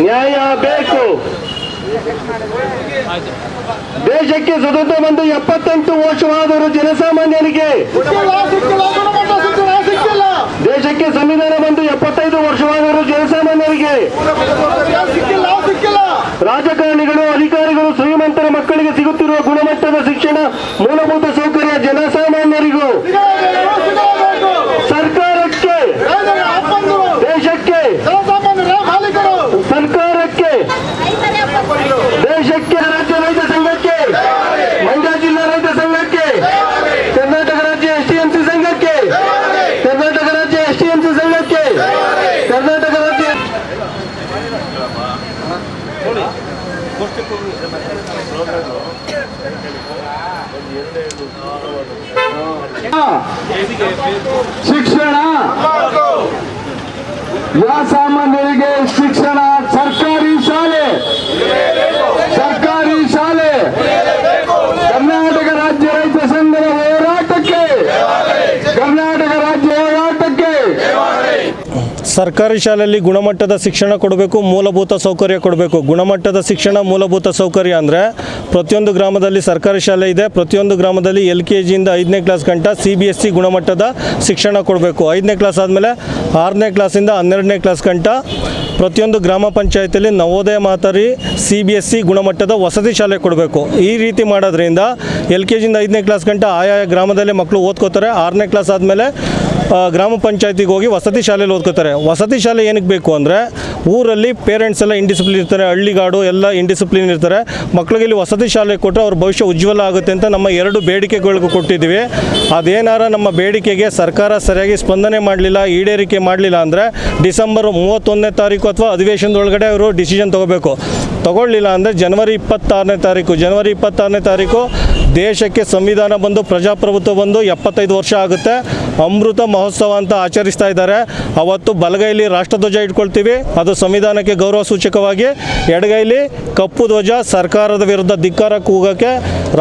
ನ್ಯಾಯ ಬೇಕು. ದೇಶಕ್ಕೆ ಸ್ವತಂತ್ರ ಬಂದು ಎಪ್ಪತ್ತೆಂಟು ವರ್ಷವಾದರೂ ಜನಸಾಮಾನ್ಯರಿಗೆ ದೇಶಕ್ಕೆ ಸಂವಿಧಾನ ಬಂದು ಎಪ್ಪತ್ತೈದು ವರ್ಷವಾದರೂ ಜನಸಾಮಾನ್ಯರಿಗೆ ರಾಜಕಾರಣಿಗಳು, ಅಧಿಕಾರಿಗಳು, ಶ್ರೀಮಂತರ ಮಕ್ಕಳಿಗೆ ಸಿಗುತ್ತಿರುವ ಗುಣಮಟ್ಟದ ಶಿಕ್ಷಣ ಮೂಲಭೂತ ಸೌಕರ್ಯ ಜನಸಾಮಾನ್ಯರಿಗೂ ಸಿಗಲೇಬೇಕು ಸಿಗಲೇಬೇಕು ಸರ್ಕಾರಕ್ಕೆ ರೈತರ ಅಪ್ಪಂದು ದೇಶಕ್ಕೆ ಜನಸಾಮಾನ್ಯರ ಮಾಲೀಕರು ಸರ್ಕಾರಕ್ಕೆ ದೇಶಕ್ಕೆ ರಾಜ್ಯ ರೈತ ಸಂಘಕ್ಕೆ ಮಂಡ್ಯ ಜಿಲ್ಲಾ ರೈತ ಸಂಘಕ್ಕೆ ಕರ್ನಾಟಕ ರಾಜ್ಯ ಎಸ್ ಟಿ ಎಂ ಸಿ ಸಂಘಕ್ಕೆ ಕರ್ನಾಟಕ ರಾಜ್ಯ ಎಸ್ ಟಿ ಎಂ ಸಿ ಸಂಘಕ್ಕೆ ಕರ್ನಾಟಕ ರಾಜ್ಯ ಶಿಕ್ಷಣ. ಸಾಮಾನ್ಯರಿಗೆ ಶಿಕ್ಷಣ ಸರ್ಕಾರಿ ಶಾಲೆ ಸರ್ಕಾರಿ ಶಾಲೆ ಕರ್ನಾಟಕ ರಾಜ್ಯ ರೈತ ಸಂಘದ ಹೋರಾಟಕ್ಕೆ ಕರ್ನಾಟಕ ರಾಜ್ಯ ಹೋರಾಟಕ್ಕೆ ಸರ್ಕಾರಿ ಶಾಲೆಯಲ್ಲಿ ಗುಣಮಟ್ಟದ ಶಿಕ್ಷಣ ಕೊಡಬೇಕು, ಮೂಲಭೂತ ಸೌಕರ್ಯ ಕೊಡಬೇಕು. ಗುಣಮಟ್ಟದ ಶಿಕ್ಷಣ, ಮೂಲಭೂತ ಸೌಕರ್ಯ ಅಂದರೆ ಪ್ರತಿಯೊಂದು ಗ್ರಾಮದಲ್ಲಿ ಸರ್ಕಾರಿ ಶಾಲೆ ಇದೆ. ಪ್ರತಿಯೊಂದು ಗ್ರಾಮದಲ್ಲಿ ಎಲ್ ಕೆ ಜಿಯಿಂದ ಐದನೇ ಕ್ಲಾಸ್ ಗಂಟ ಸಿ ಬಿ ಎಸ್ ಸಿ ಗುಣಮಟ್ಟದ ಶಿಕ್ಷಣ ಕೊಡಬೇಕು. ಐದನೇ ಕ್ಲಾಸ್ ಆದಮೇಲೆ ಆರನೇ ಕ್ಲಾಸಿಂದ ಹನ್ನೆರಡನೇ ಕ್ಲಾಸ್ ಗಂಟ ಪ್ರತಿಯೊಂದು ಗ್ರಾಮ ಪಂಚಾಯತಿಯಲ್ಲಿ ನವೋದಯ ಮಾತರಿ ಸಿ ಬಿ ಎಸ್ ಸಿ ಗುಣಮಟ್ಟದ ವಸತಿ ಶಾಲೆ ಕೊಡಬೇಕು. ಈ ರೀತಿ ಮಾಡೋದ್ರಿಂದ ಎಲ್ ಕೆ ಜಿಯಿಂದ ಐದನೇ ಕ್ಲಾಸ್ ಗಂಟ ಆಯಾ ಗ್ರಾಮದಲ್ಲೇ ಮಕ್ಕಳು ಓದ್ಕೋತಾರೆ. ಆರನೇ ಕ್ಲಾಸ್ ಆದಮೇಲೆ ಗ್ರಾಮ ಪಂಚಾಯತಿಗೆ ಹೋಗಿ ವಸತಿ ಶಾಲೆಯಲ್ಲಿ ಓದ್ಕೋತಾರೆ. ವಸತಿ ಶಾಲೆ ಏನಕ್ಕೆ ಬೇಕು ಅಂದರೆ ಊರಲ್ಲಿ ಪೇರೆಂಟ್ಸ್ ಎಲ್ಲ ಇಂಡಿಸಿಪ್ಲಿನ್ ಇರ್ತಾರೆ, ಹಳ್ಳಿಗಾಡು ಎಲ್ಲ ಇಂಡಿಸಿಪ್ಲಿನ್ ಇರ್ತಾರೆ. ಮಕ್ಕಳಿಗೆ ಇಲ್ಲಿ ವಸತಿ ಶಾಲೆ ಕೊಟ್ಟರೆ ಅವ್ರ ಭವಿಷ್ಯ ಉಜ್ವಲ ಆಗುತ್ತೆ ಅಂತ ನಮ್ಮ ಎರಡು ಬೇಡಿಕೆಗಳಿಗೂ ಕೊಟ್ಟಿದ್ದೀವಿ. ಅದೇನಾರ ನಮ್ಮ ಬೇಡಿಕೆಗೆ ಸರ್ಕಾರ ಸರಿಯಾಗಿ ಸ್ಪಂದನೆ ಮಾಡಲಿಲ್ಲ, ಈಡೇರಿಕೆ ಮಾಡಲಿಲ್ಲ ಅಂದರೆ ಡಿಸೆಂಬರ್ ಮೂವತ್ತೊಂದನೇ ತಾರೀಕು ಅಥವಾ ಅಧಿವೇಶನದೊಳಗಡೆ ಅವರು ಡಿಸಿಷನ್ ತೊಗೋಬೇಕು. ತೊಗೊಳ್ಳಿಲ್ಲ ಅಂದರೆ ಜನವರಿ ಇಪ್ಪತ್ತಾರನೇ ತಾರೀಕು, ಜನವರಿ ಇಪ್ಪತ್ತಾರನೇ ತಾರೀಕು ದೇಶಕ್ಕೆ ಸಂವಿಧಾನ ಬಂದು, ಪ್ರಜಾಪ್ರಭುತ್ವ ಬಂದು ಎಪ್ಪತ್ತೈದು ವರ್ಷ ಆಗುತ್ತೆ. ಅಮೃತ ಮಹೋತ್ಸವ ಅಂತ ಆಚರಿಸ್ತಾ ಇದ್ದಾರೆ. ಅವತ್ತು ಬಲಗೈಲಿ ರಾಷ್ಟ್ರಧ್ವಜ ಇಟ್ಕೊಳ್ತೀವಿ. ಅದು ಸಂವಿಧಾನಕ್ಕೆ ಗೌರವ ಸೂಚಕವಾಗಿ. ಎಡಗೈಲಿ ಕಪ್ಪು ಧ್ವಜ ಸರ್ಕಾರದ ವಿರುದ್ಧ ಧಿಕ್ಕಾರ ಕೂಗಕ್ಕೆ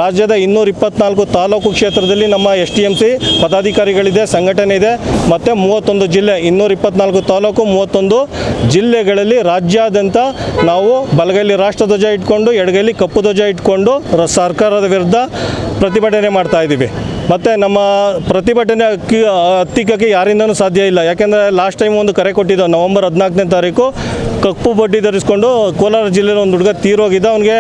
ರಾಜ್ಯದ ಇನ್ನೂರ ಇಪ್ಪತ್ನಾಲ್ಕು ತಾಲೂಕು ಕ್ಷೇತ್ರದಲ್ಲಿ ನಮ್ಮ ಎಸ್ ಟಿ ಎಂ ಸಿ ಪದಾಧಿಕಾರಿಗಳಿದೆ, ಸಂಘಟನೆ ಇದೆ. ಮತ್ತು ಮೂವತ್ತೊಂದು ಜಿಲ್ಲೆ, ಇನ್ನೂರ ಇಪ್ಪತ್ನಾಲ್ಕು ತಾಲೂಕು, ಮೂವತ್ತೊಂದು ಜಿಲ್ಲೆಗಳಲ್ಲಿ ರಾಜ್ಯಾದ್ಯಂತ ನಾವು ಬಲಗೈಲಿ ರಾಷ್ಟ್ರಧ್ವಜ ಇಟ್ಕೊಂಡು, ಎಡಗೈಲಿ ಕಪ್ಪು ಧ್ವಜ ಇಟ್ಕೊಂಡು, ಸರ್ಕಾರದ ವಿರುದ್ಧ ಪ್ರತಿಭಟನೆ ಮಾಡ್ತಾ ಇದ್ದೀವಿ. ಮತ್ತು ನಮ್ಮ ಪ್ರತಿಭಟನೆ ಅಕ್ಕಿ ಹತ್ತಿಕ್ಕಕ್ಕೆ ಯಾರಿಂದನೂ ಸಾಧ್ಯ ಇಲ್ಲ. ಯಾಕೆಂದರೆ ಲಾಸ್ಟ್ ಟೈಮ್ ಒಂದು ಕರೆ ಕೊಟ್ಟಿದ್ದು ನವಂಬರ್ ಹದಿನಾಲ್ಕನೇ ತಾರೀಕು. ಕಪ್ಪು ಬಡ್ಡಿ ಧರಿಸ್ಕೊಂಡು ಕೋಲಾರ ಜಿಲ್ಲೆಯಲ್ಲಿ ಒಂದು ಹುಡುಗ ತೀರೋಗಿದ್ದ, ಅವನಿಗೆ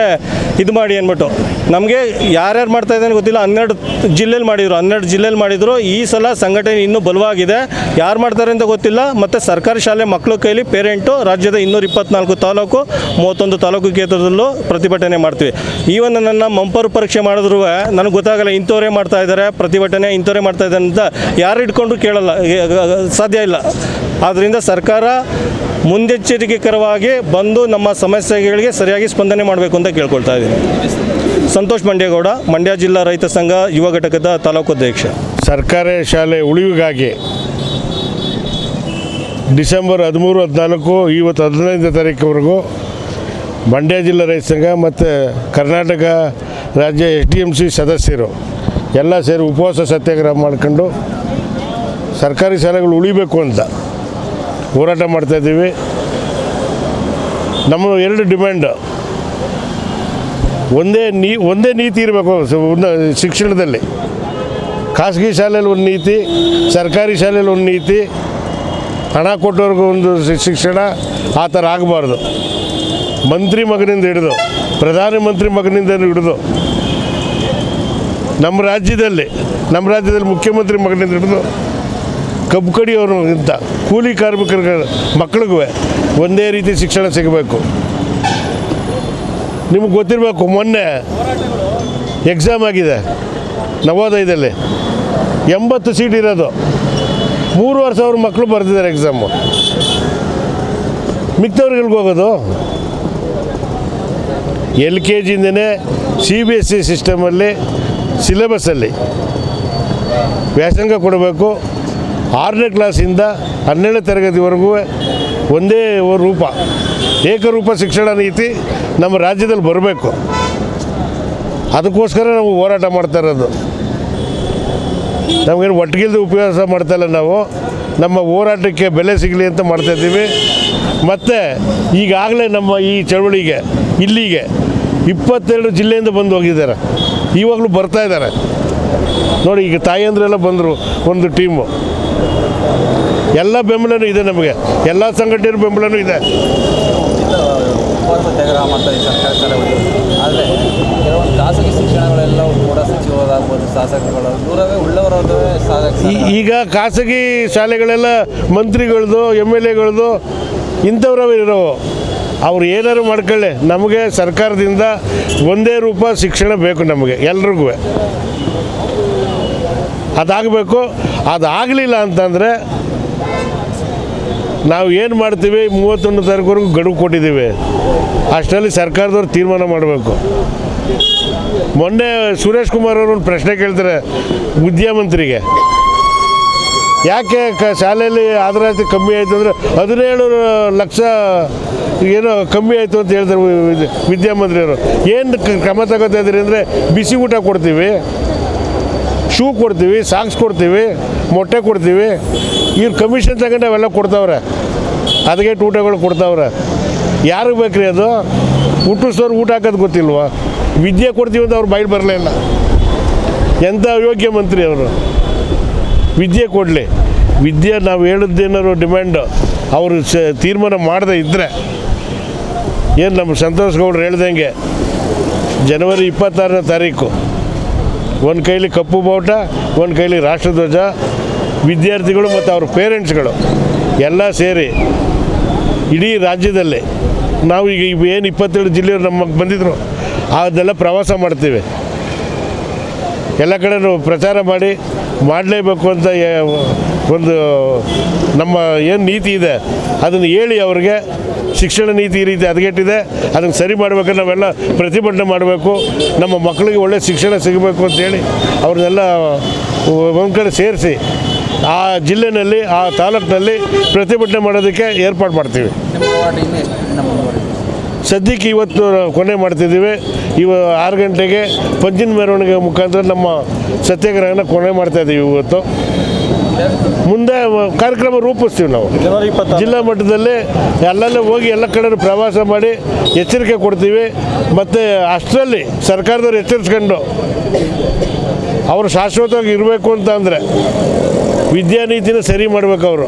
ಇದು ಮಾಡಿ ಅಂದ್ಬಿಟ್ಟು ನಮಗೆ ಯಾರ್ಯಾರು ಮಾಡ್ತಾ ಇದ್ದಾನೆ ಗೊತ್ತಿಲ್ಲ, ಹನ್ನೆರಡು ಜಿಲ್ಲೆಯಲ್ಲಿ ಮಾಡಿದರು, ಹನ್ನೆರಡು ಜಿಲ್ಲೆಯಲ್ಲಿ ಮಾಡಿದರು. ಈ ಸಲ ಸಂಘಟನೆ ಇನ್ನೂ ಬಲವಾಗಿದೆ. ಯಾರು ಮಾಡ್ತಾರೆ ಅಂತ ಗೊತ್ತಿಲ್ಲ, ಮತ್ತು ಸರ್ಕಾರಿ ಶಾಲೆ ಮಕ್ಕಳ ಕೈಲಿ ಪೇರೆಂಟು, ರಾಜ್ಯದ ಇನ್ನೂರ ಇಪ್ಪತ್ನಾಲ್ಕು ತಾಲೂಕು, ಮೂವತ್ತೊಂದು ತಾಲೂಕು ಕ್ಷೇತ್ರದಲ್ಲೂ ಪ್ರತಿಭಟನೆ ಮಾಡ್ತೀವಿ. ಈವನ್ ನನ್ನ ಮಂಪರು ಪರೀಕ್ಷೆ ಮಾಡಿದ್ರು, ನನಗೆ ಗೊತ್ತಾಗಲ್ಲ, ಇಂಥವರೇ ಮಾಡ್ತಾ ಇದ್ದಾರೆ ಪ್ರತಿಭಟನೆ ಇಂಥವರೇ ಮಾಡ್ತಾ ಇದ್ದಾರೆ ಅಂತ ಯಾರು ಇಟ್ಕೊಂಡ್ರು ಕೇಳಲ್ಲ, ಸಾಧ್ಯ ಇಲ್ಲ. ಆದ್ದರಿಂದ ಸರ್ಕಾರ ಮುನ್ನೆಚ್ಚರಿಕೆಕರವಾಗಿ ಬಂದು ನಮ್ಮ ಸಮಸ್ಯೆಗಳಿಗೆ ಸರಿಯಾಗಿ ಸ್ಪಂದನೆ ಮಾಡಬೇಕು ಅಂತ ಕೇಳ್ಕೊಳ್ತಾ ಇದ್ದೀನಿ. ಸಂತೋಷ್ ಮಂಡ್ಯಗೌಡ, ಮಂಡ್ಯ ಜಿಲ್ಲಾ ರೈತ ಸಂಘ ಯುವ ಘಟಕದ ತಾಲೂಕು ಅಧ್ಯಕ್ಷ. ಸರ್ಕಾರಿ ಶಾಲೆ ಉಳಿವಿಗಾಗಿ ಡಿಸೆಂಬರ್ ಹದಿಮೂರು, ಹದಿನಾಲ್ಕು, ಇವತ್ತು ಹದಿನೈದನೇ ತಾರೀಕುವರೆಗೂ ಮಂಡ್ಯ ಜಿಲ್ಲಾ ರೈತ ಸಂಘ ಮತ್ತು ಕರ್ನಾಟಕ ರಾಜ್ಯ ಎಸ್ ಡಿ ಎಂ ಸಿ ಸದಸ್ಯರು ಎಲ್ಲ ಸೇರಿ ಉಪವಾಸ ಸತ್ಯಾಗ್ರಹ ಮಾಡ್ಕೊಂಡು ಸರ್ಕಾರಿ ಶಾಲೆಗಳು ಉಳಿಬೇಕು ಅಂತ ಹೋರಾಟ ಮಾಡ್ತಾಯಿದ್ದೀವಿ ನಮ್ಮ ಎರಡು ಡಿಮ್ಯಾಂಡ್. ಒಂದೇ ನೀ, ಒಂದೇ ನೀತಿ ಇರಬೇಕು ಶಿಕ್ಷಣದಲ್ಲಿ. ಖಾಸಗಿ ಶಾಲೆಯಲ್ಲಿ ಒಂದು ನೀತಿ, ಸರ್ಕಾರಿ ಶಾಲೆಯಲ್ಲಿ ಒಂದು ನೀತಿ, ಹಣ ಕೊಟ್ಟವ್ರಿಗೂ ಒಂದು ಶಿಕ್ಷಣ, ಆ ಥರ ಆಗಬಾರ್ದು. ಮಂತ್ರಿ ಮಗನಿಂದ ಹಿಡಿದು ಪ್ರಧಾನಮಂತ್ರಿ ಮಗನಿಂದ ಹಿಡಿದು, ನಮ್ಮ ರಾಜ್ಯದಲ್ಲಿ ನಮ್ಮ ರಾಜ್ಯದಲ್ಲಿ ಮುಖ್ಯಮಂತ್ರಿ ಮಗನಿಂದ ಹಿಡಿದು ಕಬ್ಬು ಕಡಿಯೋರಿಗಿಂತ ಕೂಲಿ ಕಾರ್ಮಿಕರ ಮಕ್ಳಿಗೂ ಒಂದೇ ರೀತಿ ಶಿಕ್ಷಣ ಸಿಗಬೇಕು. ನಿಮಗೆ ಗೊತ್ತಿರಬೇಕು, ಮೊನ್ನೆ ಎಕ್ಸಾಮ್ ಆಗಿದೆ ನವೋದಯದಲ್ಲಿ. ಎಂಬತ್ತು ಸೀಟ್ ಇರೋದು. ಮೂರುವರೆ ಸಾವಿರ ಮಕ್ಕಳು ಬರೆದಿದ್ದಾರೆ ಎಕ್ಸಾಮು ಮಿಕ್ತವ್ರಿಗೆ ಹೋಗೋದು? ಎಲ್ ಕೆ ಜಿಯಿಂದನೇ ಸಿ ಬಿ ಎಸ್ ಸಿ ಸಿಸ್ಟಮಲ್ಲಿ ಸಿಲೆಬಸ್ಸಲ್ಲಿ ವ್ಯಾಸಂಗ ಕೊಡಬೇಕು. ಆರನೇ ಕ್ಲಾಸಿಂದ ಹನ್ನೆರಡನೇ ತರಗತಿವರೆಗೂ ಒಂದೇ ರೂಪ, ಏಕರೂಪ ಶಿಕ್ಷಣ ನೀತಿ ನಮ್ಮ ರಾಜ್ಯದಲ್ಲಿ ಬರಬೇಕು. ಅದಕ್ಕೋಸ್ಕರ ನಾವು ಹೋರಾಟ ಮಾಡ್ತಾ ಇರೋದು. ನಮಗೇನು ಒಟ್ಟಿಗಿಲ್ದ ಉಪಯೋಗ ಮಾಡ್ತಾಯಿಲ್ಲ ನಾವು. ನಮ್ಮ ಹೋರಾಟಕ್ಕೆ ಬೆಲೆ ಸಿಗಲಿ ಅಂತ ಮಾಡ್ತಾಯಿದ್ದೀವಿ ಮತ್ತು ಈಗಾಗಲೇ ನಮ್ಮ ಈ ಚಳವಳಿಗೆ, ಇಲ್ಲಿಗೆ ಇಪ್ಪತ್ತೆರಡು ಜಿಲ್ಲೆಯಿಂದ ಬಂದು ಹೋಗಿದ್ದಾರೆ. ಇವಾಗಲೂ ಬರ್ತಾ ಇದ್ದಾರೆ. ನೋಡಿ, ಈಗ ತಾಯಿಯಂದ್ರೆಲ್ಲ ಬಂದರು, ಒಂದು ಟೀಮು. ಎಲ್ಲ ಬೆಂಬಲನೂ ಇದೆ ನಮಗೆ. ಎಲ್ಲ ಸಂಘಟನೆಯ ಬೆಂಬಲನೂ ಇದೆ. ಸತ್ಯಾಗ್ರಹ ಮಾಡ್ತಾರೆ ಸರ್ಕಾರ ಶಾಲೆಗಳು ಆದರೆ ಕೆಲವೊಂದು ಖಾಸಗಿ ಶಿಕ್ಷಣಗಳೆಲ್ಲವೂ ಕೂಡ ಸಚಿವರಾಗ್ಬೋದು ಶಾಸಕರುಗಳು. ದೂರವೇ ಉಳ್ಳವರದೇ ಸಾಧಕ ಈಗ ಖಾಸಗಿ ಶಾಲೆಗಳೆಲ್ಲ ಮಂತ್ರಿಗಳದು ಎಂ ಎಲ್ ಎಗಳದು ಇಂಥವ್ರವೇ ಇರೋ ಅವ್ರು ಏನಾರು ಮಾಡ್ಕೊಳ್ಳಿ. ನಮಗೆ ಸರ್ಕಾರದಿಂದ ಒಂದೇ ರೂಪ ಶಿಕ್ಷಣ ಬೇಕು ನಮಗೆ ಎಲ್ರಿಗೂ. ಅದಾಗಬೇಕು. ಅದಾಗಲಿಲ್ಲ ಅಂತಂದರೆ ನಾವು ಏನು ಮಾಡ್ತೀವಿ, ಮೂವತ್ತೊಂದು ತಾರೀಕುವರೆಗೂ ಗಡುವು ಕೊಟ್ಟಿದ್ದೀವಿ. ಅಷ್ಟರಲ್ಲಿ ಸರ್ಕಾರದವ್ರು ತೀರ್ಮಾನ ಮಾಡಬೇಕು. ಮೊನ್ನೆ ಸುರೇಶ್ ಕುಮಾರ್ ಅವರು ಒಂದು ಪ್ರಶ್ನೆ ಕೇಳ್ತಾರೆ ವಿದ್ಯಾಮಂತ್ರಿಗೆ ಯಾಕೆ ಕ ಶಾಲೆಯಲ್ಲಿ ಹಾಜರಾತಿ ಕಮ್ಮಿ ಆಯಿತು ಅಂದರೆ ಹದಿನೇಳು ಲಕ್ಷ ಏನೋ ಕಮ್ಮಿ ಆಯಿತು ಅಂತ ಹೇಳ್ತಾರೆ ವಿದ್ಯಾಮಂತ್ರಿಯವರು ಏನು ಕ್ರಮ ತಗೋತಾ ಇದ್ದೀರಿ ಅಂದರೆ ಬಿಸಿ ಊಟ ಕೊಡ್ತೀವಿ. ಶೂ ಕೊಡ್ತೀವಿ ಸಾಕ್ಸ್ ಕೊಡ್ತೀವಿ, ಮೊಟ್ಟೆ ಕೊಡ್ತೀವಿ. ಇವ್ರು ಕಮಿಷನ್ ತಗೊಂಡು ಅವೆಲ್ಲ ಕೊಡ್ತಾವ್ರೆ. ಅದಕ್ಕೆ ಊಟಗಳು ಕೊಡ್ತಾವ್ರೆ. ಯಾರಿಗೆ ಬೇಕ್ರಿ ಅದು? ಹುಟ್ಟಿಸೋರು ಊಟ ಹಾಕೋದು ಗೊತ್ತಿಲ್ವಾ? ವಿದ್ಯೆ ಕೊಡ್ತೀವಿ ಅಂತ ಅವ್ರು ಬಯಲು ಬರಲೇ ಇಲ್ಲ. ಎಂಥ ಅಯೋಗ್ಯ ಮಂತ್ರಿ ಅವರು? ವಿದ್ಯೆ ಕೊಡಲಿ. ವಿದ್ಯೆ ನಾವು ಹೇಳಿದ್ದೇನಾದ್ರು ಡಿಮ್ಯಾಂಡು. ಅವರು ಸ, ತೀರ್ಮಾನ ಮಾಡದೇ ಇದ್ದರೆ ಏನು ನಮ್ಮ ಸಂತೋಷ್ ಗೌಡ್ರು ಹೇಳ್ದಂಗೆ, ಜನವರಿ ಇಪ್ಪತ್ತಾರನೇ ತಾರೀಕು. ಒಂದು ಕೈಲಿ ಕಪ್ಪು ಬಾವುಟ, ಒಂದು ಕೈಲಿ ರಾಷ್ಟ್ರಧ್ವಜ, ವಿದ್ಯಾರ್ಥಿಗಳು ಮತ್ತು ಅವ್ರ ಪೇರೆಂಟ್ಸ್ಗಳು ಎಲ್ಲ ಸೇರಿ ಇಡೀ ರಾಜ್ಯದಲ್ಲಿ. ನಾವು ಈಗ ಏನು ಇಪ್ಪತ್ತೇಳು ಜಿಲ್ಲೆಯವರು ನಮಗೆ ಬಂದಿದ್ರು, ಅದೆಲ್ಲ ಪ್ರವಾಸ ಮಾಡ್ತೀವಿ. ಎಲ್ಲ ಕಡೆನೂ ಪ್ರಚಾರ ಮಾಡಿ ಮಾಡಲೇಬೇಕು ಅಂತ ಒಂದು ನಮ್ಮ ಏನು ನೀತಿ ಇದೆ, ಅದನ್ನು ಹೇಳಿ ಅವ್ರಿಗೆ ಶಿಕ್ಷಣ ನೀತಿ ಈ ರೀತಿ ಹದಗೆಟ್ಟಿದೆ ಅದನ್ನು ಸರಿ ಮಾಡಬೇಕಂದ್ರೆ ನಾವೆಲ್ಲ ಪ್ರತಿಭಟನೆ ಮಾಡಬೇಕು, ನಮ್ಮ ಮಕ್ಕಳಿಗೆ ಒಳ್ಳೆ ಶಿಕ್ಷಣ ಸಿಗಬೇಕು ಅಂತೇಳಿ ಅವ್ರನ್ನೆಲ್ಲ ಒಂದು ಕಡೆ ಸೇರಿಸಿ ಆ ಜಿಲ್ಲೆಯಲ್ಲಿ ಆ ತಾಲೂಕಿನಲ್ಲಿ ಪ್ರತಿಭಟನೆ ಮಾಡೋದಕ್ಕೆ ಏರ್ಪಾಡು ಮಾಡ್ತೀವಿ. ಸದ್ಯಕ್ಕೆ ಇವತ್ತು ಕೊನೆ ಮಾಡ್ತಿದ್ದೀವಿ. ಇವ ಆರು ಗಂಟೆಗೆ ಪಂಜಿನ ಮೆರವಣಿಗೆ ಮುಖಾಂತರ ನಮ್ಮ ಸತ್ಯಾಗ್ರಹನ ಕೊನೆ ಮಾಡ್ತಾ ಇದ್ದೀವಿ ಇವತ್ತು. ಮುಂದೆ ಕಾರ್ಯಕ್ರಮ ರೂಪಿಸ್ತೀವಿ ನಾವು. ಜಿಲ್ಲಾ ಮಟ್ಟದಲ್ಲಿ ಎಲ್ಲೆಲ್ಲ ಹೋಗಿ ಎಲ್ಲ ಕಡೆ ಪ್ರವಾಸ ಮಾಡಿ ಎಚ್ಚರಿಕೆ ಕೊಡ್ತೀವಿ. ಮತ್ತು ಅಷ್ಟರಲ್ಲಿ ಸರ್ಕಾರದವ್ರು ಎಚ್ಚರಿಸ್ಕೊಂಡು ಅವರು ಶಾಶ್ವತವಾಗಿ ಇರಬೇಕು ಅಂತ ಅಂದರೆ ವಿದ್ಯಾನೀತಿನ ಸರಿ ಮಾಡಬೇಕು ಅವರು.